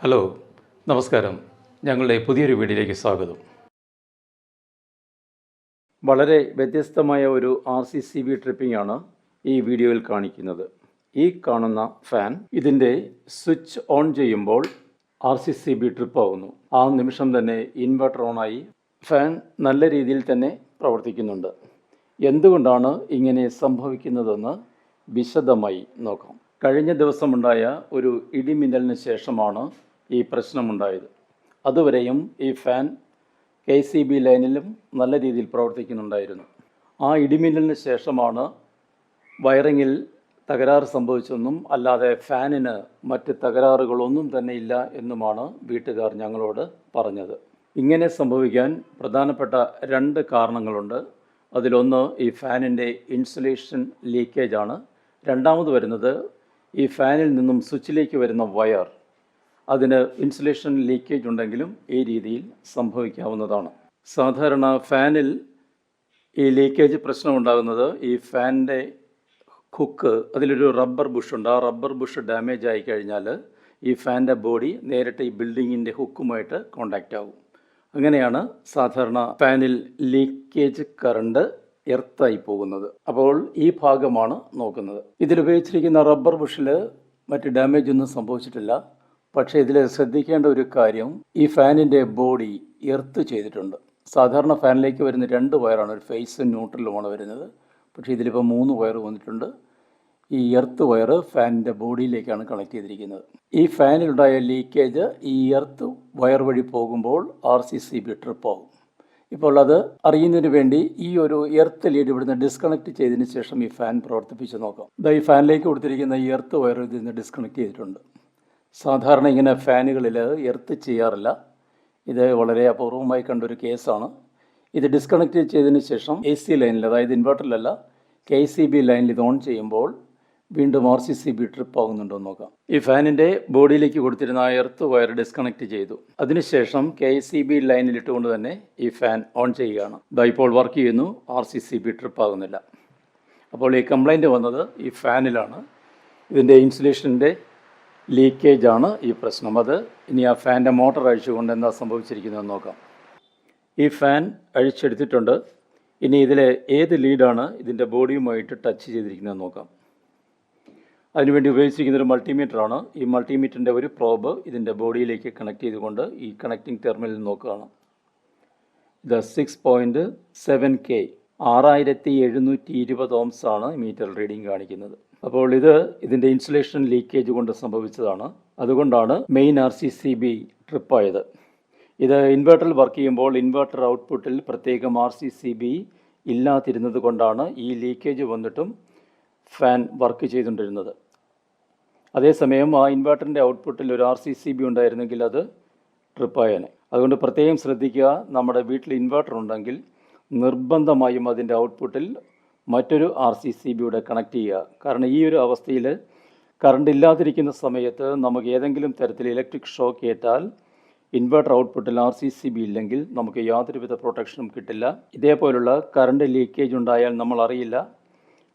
Hello നമസ്കാരം. ഞങ്ങളുടെ പുതിയൊരു വീഡിയോയിലേക്ക് സ്വാഗതം. വളരെ വ്യത്യസ്തമായ ഒരു R C C B tripping ആണ് ഈ വീഡിയോയിൽ കാണിക്കുന്നത്. ഈ കാണുന്ന ഫാൻ ഇതിന്റെ സ്വിച്ച് ഓൺ ചെയ്യുമ്പോൾ R C C B trip ആവുന്നു ആ നിമിഷം തന്നെ ഇൻവെർട്ടർ ഓണായി. ഫാൻ നല്ല രീതിയിൽ തന്നെ പ്രവർത്തിക്കുന്നുണ്ട്. എന്തുകൊണ്ടാണ് ഇങ്ങനെ സംഭവിക്കുന്നതെന്ന് വിശദമായി നോക്കാം. കഴിഞ്ഞ ദിവസമുണ്ടായ ഒരു ഇടിമിന്നലിന് ശേഷമാണ് ഈ പ്രശ്നമുണ്ടായത്. അതുവരെയും ഈ ഫാൻ കെ സി ബി ലൈനിലും നല്ല രീതിയിൽ പ്രവർത്തിക്കുന്നുണ്ടായിരുന്നു. ആ ഇടിമിന്നലിന് ശേഷമാണ് വയറിങ്ങിൽ തകരാറ് സംഭവിച്ചെന്നും അല്ലാതെ ഫാനിന് മറ്റ് തകരാറുകളൊന്നും തന്നെ ഇല്ല എന്നുമാണ് വീട്ടുകാർ ഞങ്ങളോട് പറഞ്ഞത്. ഇങ്ങനെ സംഭവിക്കാൻ പ്രധാനപ്പെട്ട രണ്ട് കാരണങ്ങളുണ്ട്. അതിലൊന്ന് ഈ ഫാനിന്റെ ഇൻസുലേഷൻ ലീക്കേജാണ്. രണ്ടാമത് വരുന്നത് ഈ ഫാനിൽ നിന്നും സ്വിച്ചിലേക്ക് വരുന്ന വയർ. അതിന് ഇൻസുലേഷൻ ലീക്കേജ് ഉണ്ടെങ്കിലും ഈ രീതിയിൽ സംഭവിക്കാവുന്നതാണ്. സാധാരണ ഫാനിൽ ഈ ലീക്കേജ് പ്രശ്നം ഉണ്ടാകുന്നത് ഈ ഫാനിന്റെ ഹുക്ക് അതിലൊരു റബ്ബർ ബുഷ് ഉണ്ട്. ആ റബ്ബർ ബുഷ് ഡാമേജ് ആയി കഴിഞ്ഞാൽ ഈ ഫാനിന്റെ ബോഡി നേരിട്ട് ഈ ബിൽഡിങ്ങിന്റെ ഹുക്കുമായിട്ട് കോണ്ടാക്റ്റ് ആകും അങ്ങനെയാണ് സാധാരണ ഫാനിൽ ലീക്കേജ് കറണ്ട് എർത്തായി പോകുന്നത്. അപ്പോൾ ഈ ഭാഗമാണ് നോക്കുന്നത്. ഇതിൽ ഉപയോഗിച്ചിരിക്കുന്ന റബ്ബർ ബുഷിൽ മറ്റ് ഡാമേജ് ഒന്നും സംഭവിച്ചിട്ടില്ല. പക്ഷേ ഇതിൽ ശ്രദ്ധിക്കേണ്ട ഒരു കാര്യം ഈ ഫാനിന്റെ ബോഡി എർത്ത് ചെയ്തിട്ടുണ്ട്. സാധാരണ ഫാനിലേക്ക് വരുന്ന രണ്ട് വയറാണ്. ഒരു ഫേസും ന്യൂട്രലുമാണ് വരുന്നത്. പക്ഷേ ഇതിലിപ്പോൾ മൂന്ന് വയർ വന്നിട്ടുണ്ട്. ഈ എർത്ത് വയർ ഫാനിന്റെ ബോഡിയിലേക്കാണ് കണക്ട് ചെയ്തിരിക്കുന്നത്. ഈ ഫാനിലുണ്ടായ ലീക്കേജ് ഈ എർത്ത് വയർ വഴി പോകുമ്പോൾ R C C B trip ആകും ഇപ്പോൾ അത് അറിയുന്നതിന് വേണ്ടി ഈ ഒരു എർത്ത് ലീഡ് ഇവിടുന്ന് ഡിസ്കണക്ട് ചെയ്തതിന് ശേഷം ഈ ഫാൻ പ്രവർത്തിപ്പിച്ച് നോക്കാം. ഈ ഫാനിലേക്ക് കൊടുത്തിരിക്കുന്ന ഈ എർത്ത് വയർ ഇതിൽ നിന്ന് ഡിസ്കണക്ട് ചെയ്തിട്ടുണ്ട്. സാധാരണ ഇങ്ങനെ ഫാനുകളിൽ എർത്ത് ചെയ്യാറില്ല. ഇത് വളരെ അപൂർവമായി കണ്ടൊരു കേസാണ്. ഇത് ഡിസ്കണക്ട് ചെയ്തതിന് ശേഷം എ സി ലൈനിൽ അതായത് ഇൻവെർട്ടറിലല്ല കെ സി ബി ലൈനിൽ ഇത് ഓൺ ചെയ്യുമ്പോൾ വീണ്ടും R C C B trip ആകുന്നുണ്ടോ നോക്കാം. ഈ ഫാനിന്റെ ബോഡിയിലേക്ക് കൊടുത്തിരുന്ന ആ എർത്ത് വയർ ഡിസ്കണക്ട് ചെയ്തു. അതിനുശേഷം കെ സി ബി ലൈനിൽ ഇട്ടുകൊണ്ട് തന്നെ ഈ ഫാൻ ഓൺ ചെയ്യുകയാണ്. ഇപ്പോൾ വർക്ക് ചെയ്യുന്നു R C C B trip ആകുന്നില്ല. അപ്പോൾ ഈ കംപ്ലൈന്റ് വന്നത് ഈ ഫാനിലാണ്. ഇതിന്റെ ഇൻസുലേഷന്റെ ലീക്കേജ് ആണ് ഈ പ്രശ്നം. അത് ഇനി ആ ഫാന്റെ മോട്ടർ അഴിച്ചുകൊണ്ട് എന്താ സംഭവിച്ചിരിക്കുന്നതെന്ന് നോക്കാം. ഈ ഫാൻ അഴിച്ചെടുത്തിട്ടുണ്ട്. ഇനി ഇതിലെ ഏത് ലീഡാണ് ഇതിന്റെ ബോഡിയുമായിട്ട് ടച്ച് ചെയ്തിരിക്കുന്നതെന്ന് നോക്കാം. അതിനുവേണ്ടി ഉപയോഗിച്ചിരിക്കുന്ന ഒരു മൾട്ടിമീറ്ററാണ്. ഈ മൾട്ടിമീറ്ററിന്റെ ഒരു പ്രോബ് ഇതിന്റെ ബോഡിയിലേക്ക് കണക്ട് ചെയ്തുകൊണ്ട് ഈ കണക്റ്റിംഗ് ടെർമിനൽ നോക്കുകയാണ്. ഇത് സിക്സ് പോയിന്റ് സെവൻ കെ ആറായിരത്തി എഴുന്നൂറ്റി ഇരുപത് ഓംസ് ആണ് മീറ്റർ റീഡിംഗ് കാണിക്കുന്നത്. അപ്പോൾ ഇത് ഇതിന്റെ ഇൻസുലേഷൻ ലീക്കേജ് കൊണ്ട് സംഭവിച്ചതാണ്. അതുകൊണ്ടാണ് main R C C B ട്രിപ്പായത്. ഇത് ഇൻവെർട്ടറിൽ വർക്ക് ചെയ്യുമ്പോൾ ഇൻവെർട്ടർ ഔട്ട്പുട്ടിൽ പ്രത്യേകം ആർ സി സി ബി ഇല്ലാതിരുന്നത് കൊണ്ടാണ് ഈ ലീക്കേജ് വന്നിട്ടും ഫാൻ വർക്ക് ചെയ്തുകൊണ്ടിരുന്നത്. അതേസമയം ആ ഇൻവെർട്ടറിന്റെ ഔട്ട്പുട്ടിൽ ഒരു ആർ സി സി ബി ഉണ്ടായിരുന്നെങ്കിൽ അത് ട്രിപ്പായേനെ. അതുകൊണ്ട് പ്രത്യേകം ശ്രദ്ധിക്കുക നമ്മുടെ വീട്ടിൽ ഇൻവെർട്ടർ ഉണ്ടെങ്കിൽ നിർബന്ധമായും അതിന്റെ ഔട്ട്പുട്ടിൽ മറ്റൊരു ആർ സി സി ബിയുടെ കണക്ട് ചെയ്യുക. കാരണം ഈ ഒരു അവസ്ഥയിൽ കറണ്ട് ഇല്ലാതിരിക്കുന്ന സമയത്ത് നമുക്ക് ഏതെങ്കിലും തരത്തിൽ electric shock ഏറ്റാൽ inverter output R C C B ഇല്ലെങ്കിൽ നമുക്ക് യാതൊരുവിധ പ്രൊട്ടക്ഷനും കിട്ടില്ല. ഇതേപോലുള്ള കറണ്ട് ലീക്കേജ് ഉണ്ടായാൽ നമ്മൾ അറിയില്ല.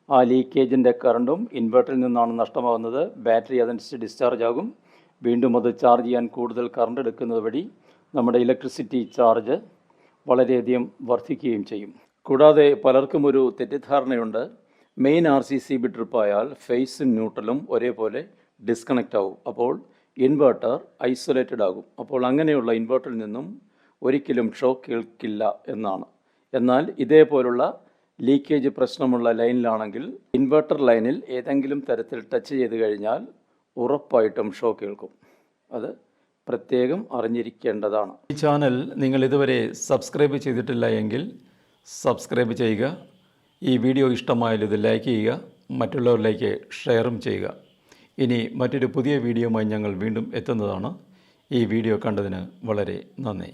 ആ ലീക്കേജിന്റെ കറണ്ടും ഇൻവെർട്ടറിൽ നിന്നാണ് നഷ്ടമാകുന്നത്. ബാറ്ററി അതനുസരിച്ച് ഡിസ്ചാർജ് ആകും. വീണ്ടും അത് ചാർജ് ചെയ്യാൻ കൂടുതൽ കറണ്ട് എടുക്കുന്നത് വഴി നമ്മുടെ ഇലക്ട്രിസിറ്റി ചാർജ് വളരെയധികം വർദ്ധിക്കുകയും ചെയ്യും. കൂടാതെ പലർക്കും ഒരു തെറ്റിദ്ധാരണയുണ്ട്. മെയിൻ ആർ സി സി ട്രിപ്പായാൽ ഫേസും ന്യൂട്രലും ഒരേപോലെ ഡിസ്കണക്റ്റ് ആവും. അപ്പോൾ ഇൻവേർട്ടർ ഐസൊലേറ്റഡ് ആകും. അപ്പോൾ അങ്ങനെയുള്ള ഇൻവേർട്ടറിൽ നിന്നും ഒരിക്കലും ഷോക്ക് കേൾക്കില്ല എന്നാണ്. എന്നാൽ ഇതേപോലുള്ള ലീക്കേജ് പ്രശ്നമുള്ള ലൈനിലാണെങ്കിൽ ഇൻവെർട്ടർ ലൈനിൽ ഏതെങ്കിലും തരത്തിൽ ടച്ച് ചെയ്ത് കഴിഞ്ഞാൽ ഉറപ്പായിട്ടും ഷോക്ക് കേൾക്കും. അത് പ്രത്യേകം അറിഞ്ഞിരിക്കേണ്ടതാണ്. ഈ ചാനൽ നിങ്ങൾ ഇതുവരെ സബ്സ്ക്രൈബ് ചെയ്തിട്ടില്ല എങ്കിൽ സബ്സ്ക്രൈബ് ചെയ്യുക. ഈ വീഡിയോ ഇഷ്ടമായാൽ ഇത് ലൈക്ക് ചെയ്യുക. മറ്റുള്ളവരിലേക്ക് ഷെയറും ചെയ്യുക. ഇനി മറ്റൊരു പുതിയ വീഡിയോയുമായി ഞങ്ങൾ വീണ്ടും എത്തുന്നതാണ്. ഈ വീഡിയോ കണ്ടതിന് വളരെ നന്ദി.